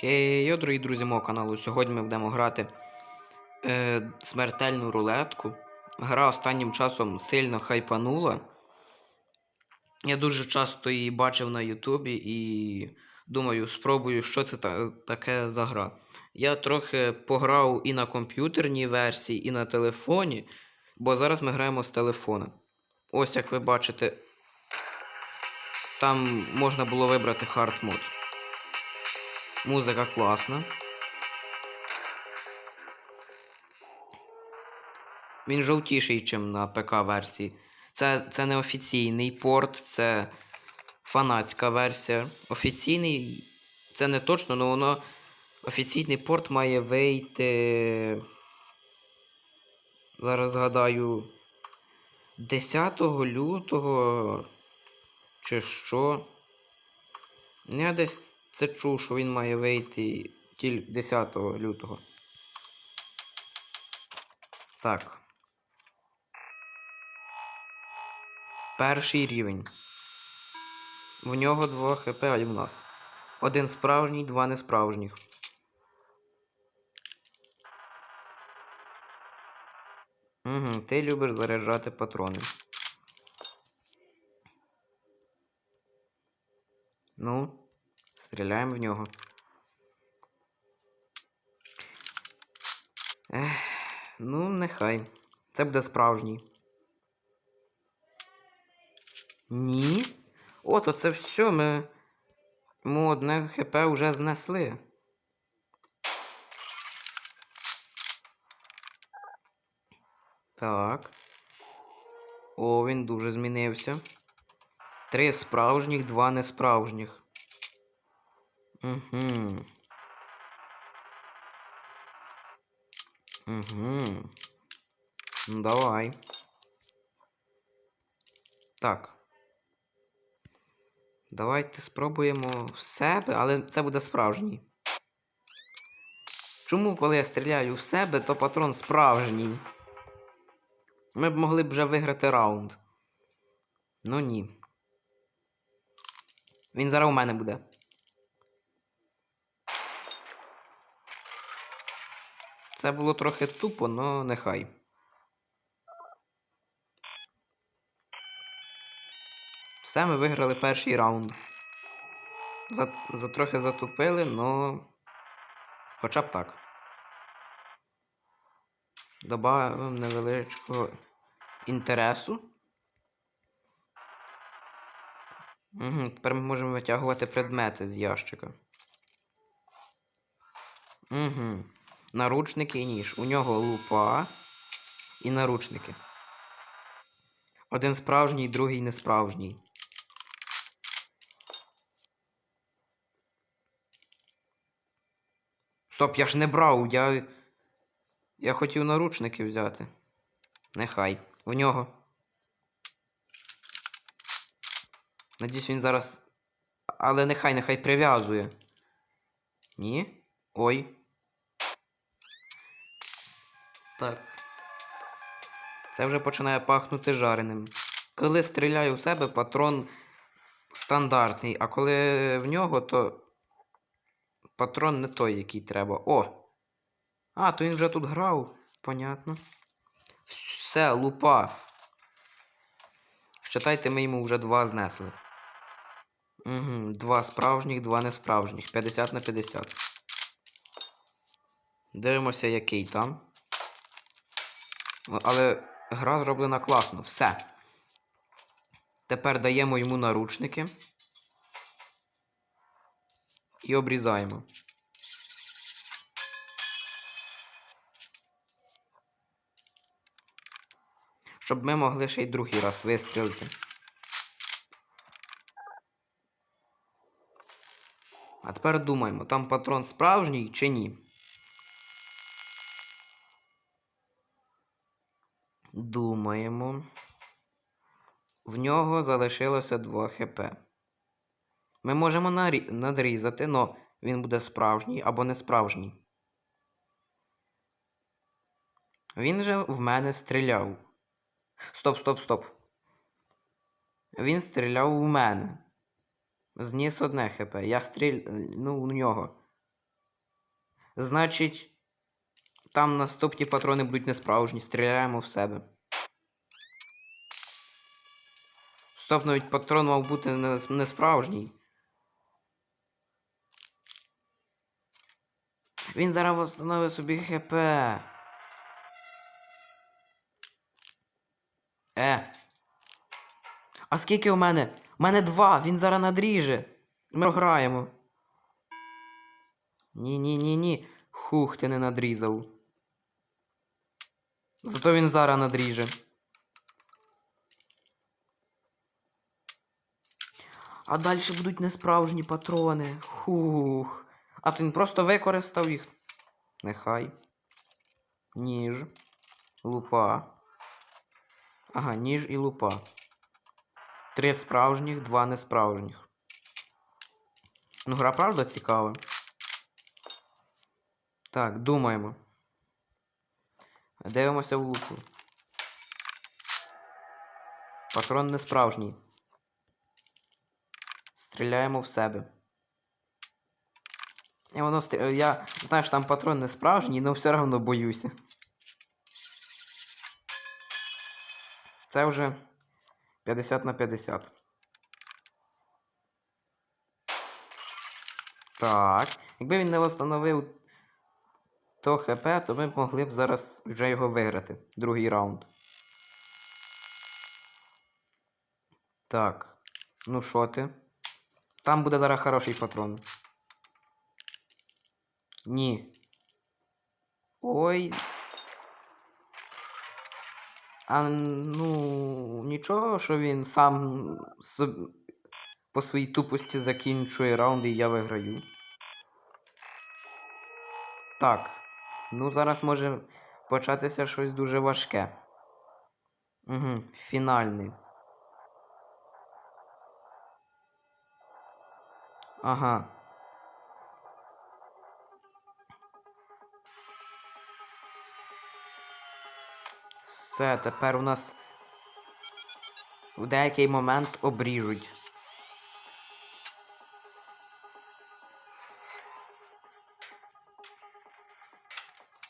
Хей, дорогі друзі мого каналу. Сьогодні ми будемо грати е, смертельну рулетку. Гра останнім часом сильно хайпанула. Я дуже часто її бачив на Ютубі і думаю, спробую, що це та- таке за гра. Я трохи пограв і на комп'ютерній версії, і на телефоні, бо зараз ми граємо з телефона. Ось як ви бачите, там можна було вибрати хард мод. Музика класна. Він жовтіший, ніж на ПК-версії. Це, це не офіційний порт, це фанатська версія. Офіційний. Це не точно, але воно. Офіційний порт має вийти. Зараз згадаю. 10 лютого. Чи що? Я десь це чув, що він має вийти тільки 10 лютого. Так. Перший рівень. В нього 2 хп, а й в нас. Один справжній, два несправжніх. Угу, ти любиш заряджати патрони. Ну, стріляємо в нього. Ех, ну, нехай. Це буде справжній. Ні. От оце все ми. Ми одне ХП вже знесли. Так. О, він дуже змінився. Три справжніх, два несправжніх. Угу. Угу. Ну, давай. Так. Давайте спробуємо в себе, але це буде справжній. Чому, коли я стріляю в себе, то патрон справжній? Ми б могли б вже виграти раунд. Ну ні. Він зараз у мене буде. Це було трохи тупо, але нехай. Все, ми виграли перший раунд. За, за трохи затупили, но. Хоча б так. Добавимо невеличкого інтересу. Угу, тепер ми можемо витягувати предмети з ящика. Угу. Наручники і ніж. У нього лупа і наручники. Один справжній, другий несправжній. Стоп, я ж не брав, я. Я хотів наручники взяти. Нехай. В нього. Надіюсь, він зараз. Але нехай, нехай прив'язує. Ні? Ой. Так. Це вже починає пахнути жареним. Коли стріляю в себе, патрон стандартний, а коли в нього, то патрон не той, який треба. О! А, то він вже тут грав. Понятно. Все, лупа. Считайте, ми йому вже два знесли. Угу, Два справжніх, два несправжніх. 50 на 50. Дивимося, який там. Але гра зроблена класно. Все. Тепер даємо йому наручники. І обрізаємо. Щоб ми могли ще й другий раз вистрілити. А тепер думаємо, там патрон справжній чи ні? Думаємо. В нього залишилося 2 хп. Ми можемо надрізати, но він буде справжній або не справжній. Він же в мене стріляв. Стоп, стоп, стоп. Він стріляв в мене. Зніс одне хп. Я стріль. Ну, у нього. Значить, там наступні патрони будуть несправжні. Стріляємо в себе. Стоп, навіть патрон мав бути не- несправжній. Він зараз встановить собі ХП. Е. А скільки у мене? У мене два, він зараз надріже. Ми граємо. Ні, ні, ні, ні. Хух, ти не надрізав. Зато він зараз надріже. А далі будуть несправжні патрони. Хух. А то він просто використав їх. Нехай. Ніж. Лупа. Ага, ніж і лупа. Три справжніх, два несправжніх. Ну, гра правда цікава. Так, думаємо. Дивимося в лупу. Патрон несправжній. Стріляємо в себе. І воно стрі- Я знаю, що там патрон не справжній, але все одно боюся. Це вже 50 на 50. Так. Якби він не встановив то ХП, то ми б могли б зараз вже його виграти. Другий раунд. Так. Ну що ти? Там буде зараз хороший патрон. Ні. Ой. А ну, нічого, що він сам по своїй тупості закінчує раунд і я виграю. Так. Ну, зараз може початися щось дуже важке. Угу, фінальний. Ага. Все, тепер у нас в деякий момент обріжуть.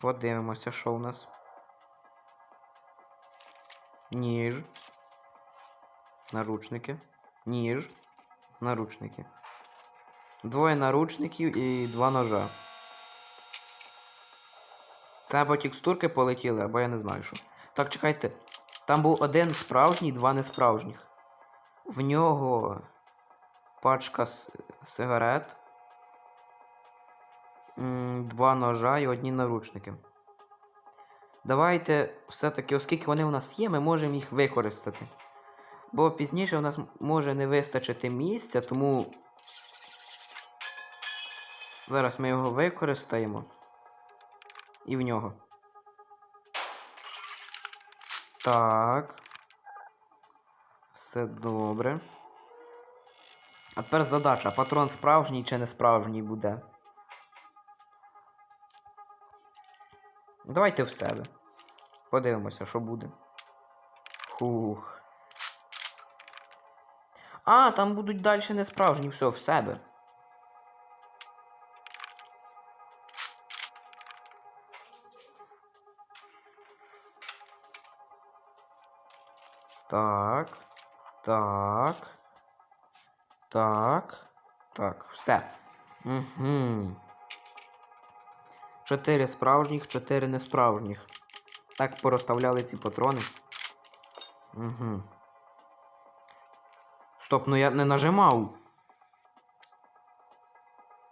Подивимося, що у нас. Ніж. Наручники. Ніж. Наручники. Двоє наручників і два ножа. Це або текстурки полетіли, або я не знаю що. Так, чекайте. Там був один справжній, два несправжніх. В нього пачка сигарет, два ножа і одні наручники. Давайте все-таки, оскільки вони у нас є, ми можемо їх використати. Бо пізніше у нас може не вистачити місця, тому зараз ми його використаємо. І в нього. Так. Все добре. А тепер задача. Патрон справжній чи не справжній буде. Давайте в себе. Подивимося, що буде. Хух. А, там будуть далі не справжні, все, в себе. Так. Так. Так. Так. Все. Угу. Чотири справжніх, чотири несправжніх. Так порозставляли ці патрони. Угу. Стоп, ну я не нажимав.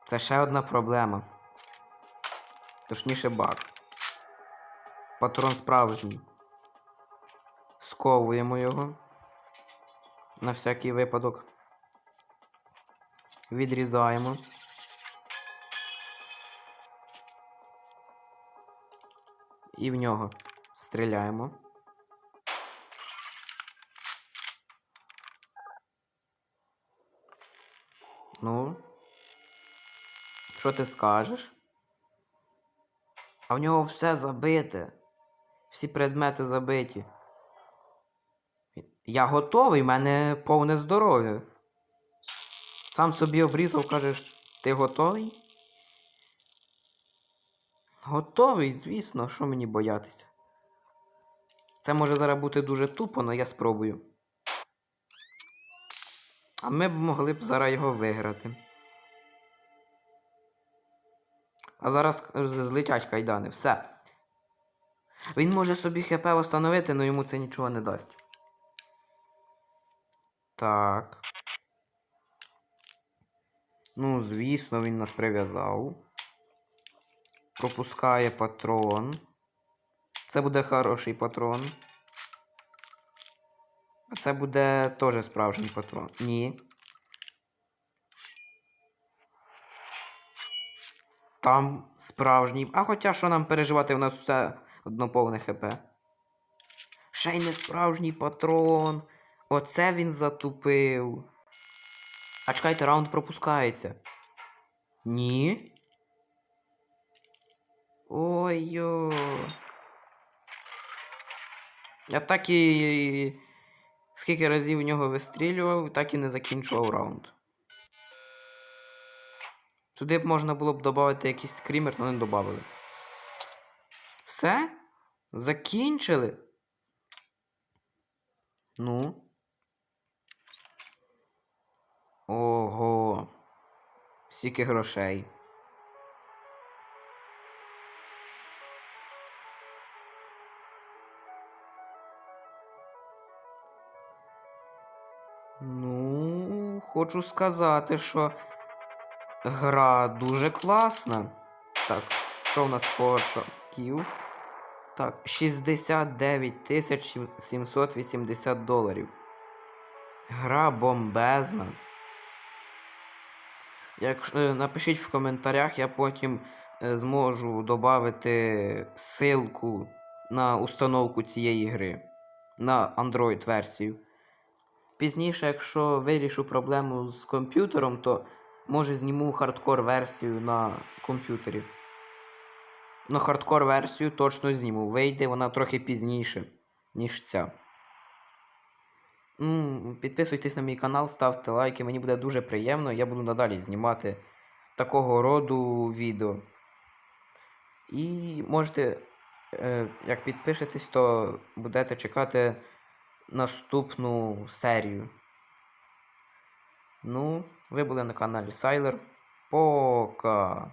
Це ще одна проблема. Точніше баг. Патрон справжній. Сковуємо його. На всякий випадок. Відрізаємо. І в нього стріляємо. Ну. Що ти скажеш? А в нього все забите. Всі предмети забиті. Я готовий, в мене повне здоров'я. Сам собі обрізав, кажеш, ти готовий? Готовий, звісно, що мені боятися. Це може зараз бути дуже тупо, але я спробую. А ми б могли б зараз його виграти. А зараз злетять кайдани. Все. Він може собі ХП встановити, але йому це нічого не дасть. Так. Ну, звісно, він нас прив'язав. Пропускає патрон. Це буде хороший патрон. А це буде теж справжній патрон. Ні. Там справжній. А хоча що нам переживати, у нас все одно повне ХП. Ще й не справжній патрон. Оце він затупив. А чекайте, раунд пропускається. Ні. Ой-йо. Я так і. Скільки разів в нього вистрілював, так і не закінчував раунд. Туди б можна було б додати якийсь скрімер, але не додали. Все? Закінчили? Ну. Ого. Скільки грошей. Ну, хочу сказати, що гра дуже класна. Так, що в нас по очків? Так, 69 тисяч 780 доларів. Гра бомбезна. Якщо е, напишіть в коментарях, я потім е, зможу додати ссылку на установку цієї гри на Android версію. Пізніше, якщо вирішу проблему з комп'ютером, то може зніму хардкор версію на комп'ютері. Ну, хардкор версію точно зніму. Вийде вона трохи пізніше, ніж ця. М, Підписуйтесь на мій канал, ставте лайки, мені буде дуже приємно, я буду надалі знімати такого роду відео. І можете, е, як підпишетесь, то будете чекати наступну серію. Ну, ви були на каналі Сайлер. Пока!